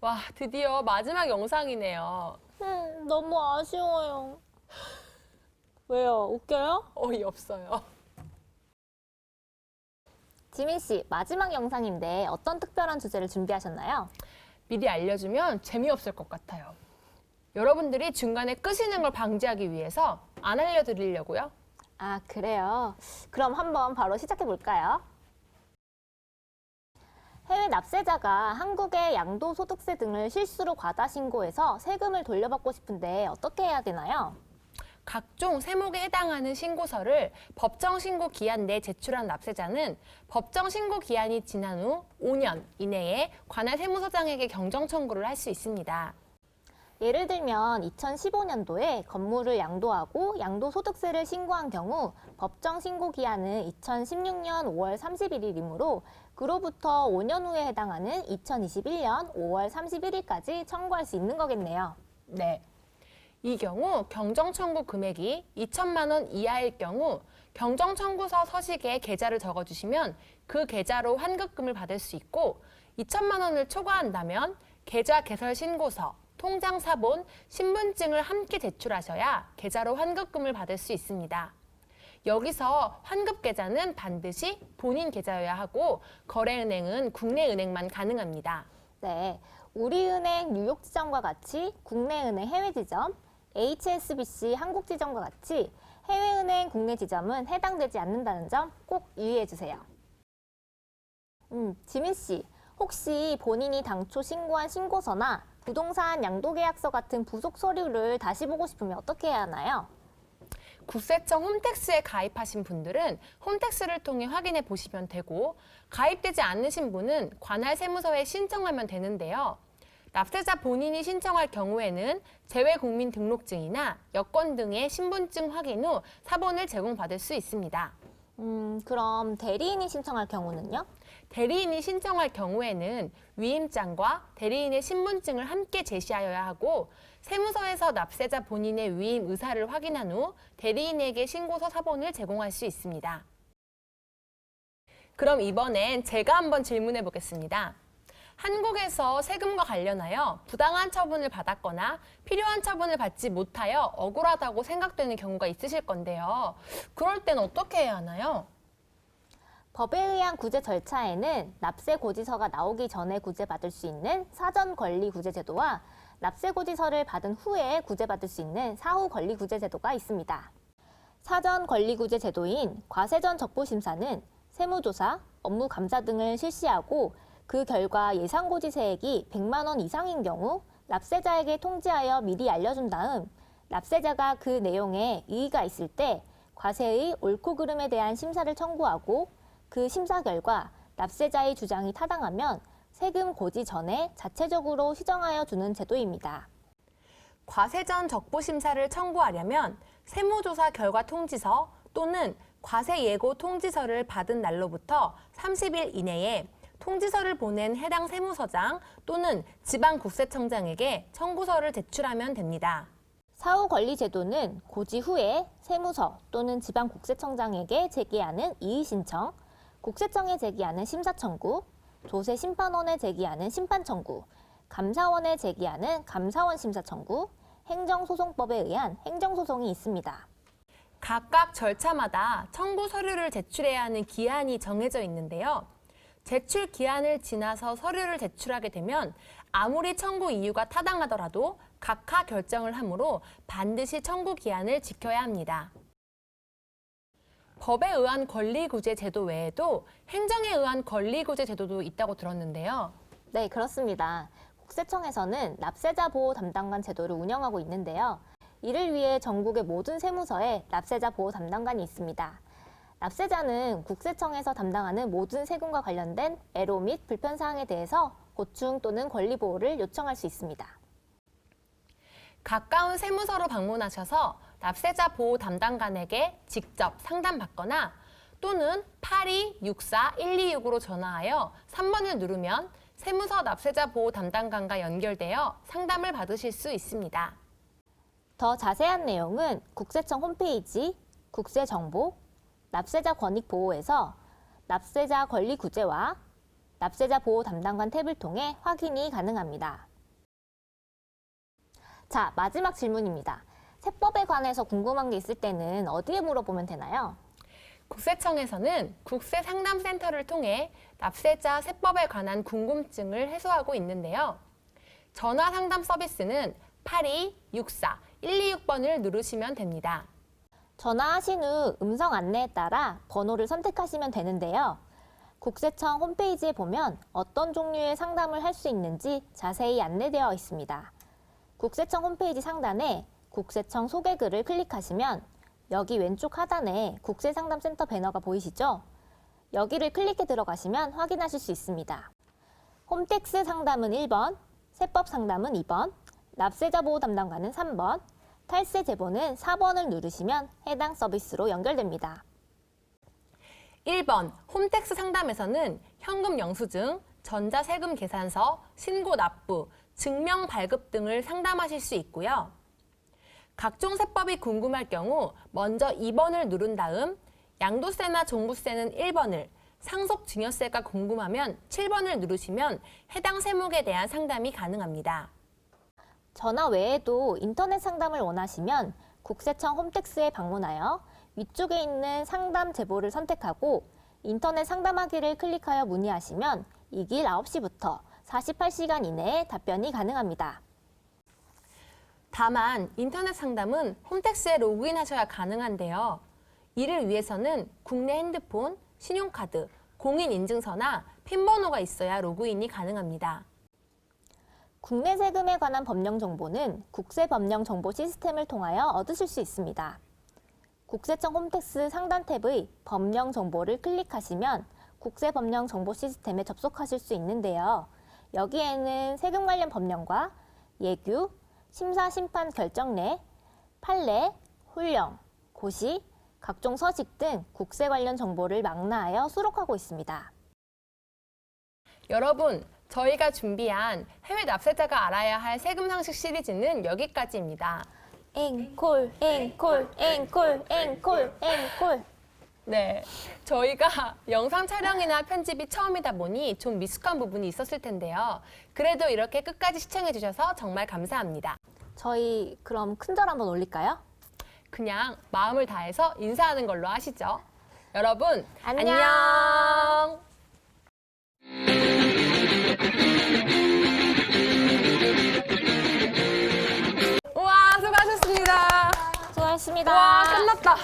와, 드디어 마지막 영상이네요. 음, 너무 아쉬워요. 왜요? 웃겨요? 어이없어요. 지민 씨, 마지막 영상인데 어떤 특별한 주제를 준비하셨나요? 미리 알려주면 재미없을 것 같아요. 여러분들이 중간에 끄시는 걸 방지하기 위해서 안 알려드리려고요. 아, 그래요. 그럼 한번 바로 시작해 볼까요? 해외 납세자가 한국의 양도소득세 등을 실수로 과다 신고해서 세금을 돌려받고 싶은데 어떻게 해야 되나요? 각종 세목에 해당하는 신고서를 법정 신고 기한 내 제출한 납세자는 법정 신고 기한이 지난 후 5년 이내에 관할 세무서장에게 경정 청구를 할 수 있습니다. 예를 들면 2015년도에 건물을 양도하고 양도소득세를 신고한 경우 법정 신고 기한은 2016년 5월 31일이므로 그로부터 5년 후에 해당하는 2021년 5월 31일까지 청구할 수 있는 거겠네요. 네. 이 경우 경정 청구 금액이 2천만 원 이하일 경우 경정 청구서 서식에 계좌를 적어 주시면 그 계좌로 환급금을 받을 수 있고 2천만 원을 초과한다면 계좌 개설 신고서, 통장 사본, 신분증을 함께 제출하셔야 계좌로 환급금을 받을 수 있습니다. 여기서 환급 계좌는 반드시 본인 계좌여야 하고 거래은행은 국내 은행만 가능합니다. 네, 우리은행 뉴욕 지점과 같이 국내은행 해외 지점, HSBC 한국 지점과 같이 해외은행 국내 지점은 해당되지 않는다는 점 꼭 유의해 주세요. 음, 지민 씨, 혹시 본인이 당초 신고한 신고서나 부동산 양도계약서 같은 부속 서류를 다시 보고 싶으면 어떻게 해야 하나요? 국세청 홈택스에 가입하신 분들은 홈택스를 통해 확인해 보시면 되고 가입되지 않으신 분은 관할 세무서에 신청하면 되는데요. 납세자 본인이 신청할 경우에는 재외국민등록증이나 여권 등의 신분증 확인 후 사본을 제공받을 수 있습니다. 음, 그럼 대리인이 신청할 경우는요? 대리인이 신청할 경우에는 위임장과 대리인의 신분증을 함께 제시하여야 하고 세무서에서 납세자 본인의 위임 의사를 확인한 후 대리인에게 신고서 사본을 제공할 수 있습니다. 그럼 이번엔 제가 한번 질문해 보겠습니다. 한국에서 세금과 관련하여 부당한 처분을 받았거나 필요한 처분을 받지 못하여 억울하다고 생각되는 경우가 있으실 건데요. 그럴 땐 어떻게 해야 하나요? 법에 의한 구제 절차에는 납세 고지서가 나오기 전에 구제받을 수 있는 사전 권리 구제 제도와 납세 고지서를 받은 후에 구제받을 수 있는 사후 권리 구제 제도가 있습니다. 사전 권리 구제 제도인 과세전 적부 심사는 세무조사, 업무 감사 등을 실시하고 그 결과 예상 고지세액이 100만 원 이상인 경우 납세자에게 통지하여 미리 알려준 다음 납세자가 그 내용에 이의가 있을 때 과세의 옳고 그름에 대한 심사를 청구하고 그 심사 결과 납세자의 주장이 타당하면 세금 고지 전에 자체적으로 시정하여 주는 제도입니다. 과세 전 적부 심사를 청구하려면 세무조사 결과 통지서 또는 과세 예고 통지서를 받은 날로부터 30일 이내에 통지서를 보낸 해당 세무서장 또는 지방국세청장에게 청구서를 제출하면 됩니다. 사후 권리 제도는 고지 후에 세무서 또는 지방국세청장에게 제기하는 이의 신청, 국세청에 제기하는 심사 청구, 조세 심판원에 제기하는 심판 청구, 감사원에 제기하는 감사원 심사 청구, 행정소송법에 의한 행정소송이 있습니다. 각각 절차마다 청구 서류를 제출해야 하는 기한이 정해져 있는데요. 제출 기한을 지나서 서류를 제출하게 되면 아무리 청구 이유가 타당하더라도 각하 결정을 하므로 반드시 청구 기한을 지켜야 합니다. 법에 의한 권리구제 제도 외에도 행정에 의한 권리구제 제도도 있다고 들었는데요. 네, 그렇습니다. 국세청에서는 납세자 보호 담당관 제도를 운영하고 있는데요. 이를 위해 전국의 모든 세무서에 납세자 보호 담당관이 있습니다. 납세자는 국세청에서 담당하는 모든 세금과 관련된 애로 및 불편 사항에 대해서 고충 또는 권리 보호를 요청할 수 있습니다. 가까운 세무서로 방문하셔서 납세자 보호 담당관에게 직접 상담받거나 또는 8264-126으로 전화하여 3번을 누르면 세무서 납세자 보호 담당관과 연결되어 상담을 받으실 수 있습니다. 더 자세한 내용은 국세청 홈페이지 국세정보 납세자 권익 보호에서 납세자 권리 구제와 납세자 보호 담당관 탭을 통해 확인이 가능합니다. 자, 마지막 질문입니다. 세법에 관해서 궁금한 게 있을 때는 어디에 물어보면 되나요? 국세청에서는 국세 상담센터를 통해 납세자 세법에 관한 궁금증을 해소하고 있는데요. 전화 상담 서비스는 8264-126번을 누르시면 됩니다. 전화하신 후 음성 안내에 따라 번호를 선택하시면 되는데요. 국세청 홈페이지에 보면 어떤 종류의 상담을 할 수 있는지 자세히 안내되어 있습니다. 국세청 홈페이지 상단에 국세청 소개글을 클릭하시면 여기 왼쪽 하단에 국세상담센터 배너가 보이시죠? 여기를 클릭해 들어가시면 확인하실 수 있습니다. 홈택스 상담은 1번, 세법 상담은 2번, 납세자 보호 담당관은 3번, 탈세 제보는 4번을 누르시면 해당 서비스로 연결됩니다. 1번 홈택스 상담에서는 현금 영수증, 전자세금 계산서, 신고 납부, 증명 발급 등을 상담하실 수 있고요. 각종 세법이 궁금할 경우 먼저 2번을 누른 다음 양도세나 종부세는 1번을, 상속 증여세가 궁금하면 7번을 누르시면 해당 세목에 대한 상담이 가능합니다. 전화 외에도 인터넷 상담을 원하시면 국세청 홈택스에 방문하여 위쪽에 있는 상담 제보를 선택하고 인터넷 상담하기를 클릭하여 문의하시면 이 길 9시부터 48시간 이내에 답변이 가능합니다. 다만 인터넷 상담은 홈택스에 로그인하셔야 가능한데요. 이를 위해서는 국내 핸드폰, 신용카드, 공인인증서나 핀 번호가 있어야 로그인이 가능합니다. 국내 세금에 관한 법령 정보는 국세 법령 정보 시스템을 통하여 얻으실 수 있습니다. 국세청 홈택스 상단 탭의 법령 정보를 클릭하시면 국세 법령 정보 시스템에 접속하실 수 있는데요. 여기에는 세금 관련 법령과 예규, 심사 심판 결정례, 판례, 훈령, 고시, 각종 서식 등 국세 관련 정보를 망라하여 수록하고 있습니다. 여러분, 저희가 준비한 해외 납세자가 알아야 할 세금 상식 시리즈는 여기까지입니다. 앵콜, 앵콜, 앵콜, 앵콜, 앵콜. 네. 저희가 영상 촬영이나 편집이 처음이다 보니 좀 미숙한 부분이 있었을 텐데요. 그래도 이렇게 끝까지 시청해 주셔서 정말 감사합니다. 저희 그럼 큰절 한번 올릴까요? 그냥 마음을 다해서 인사하는 걸로 하시죠. 여러분, 안녕. 안녕. 수고하셨습니다. 와, 끝났다.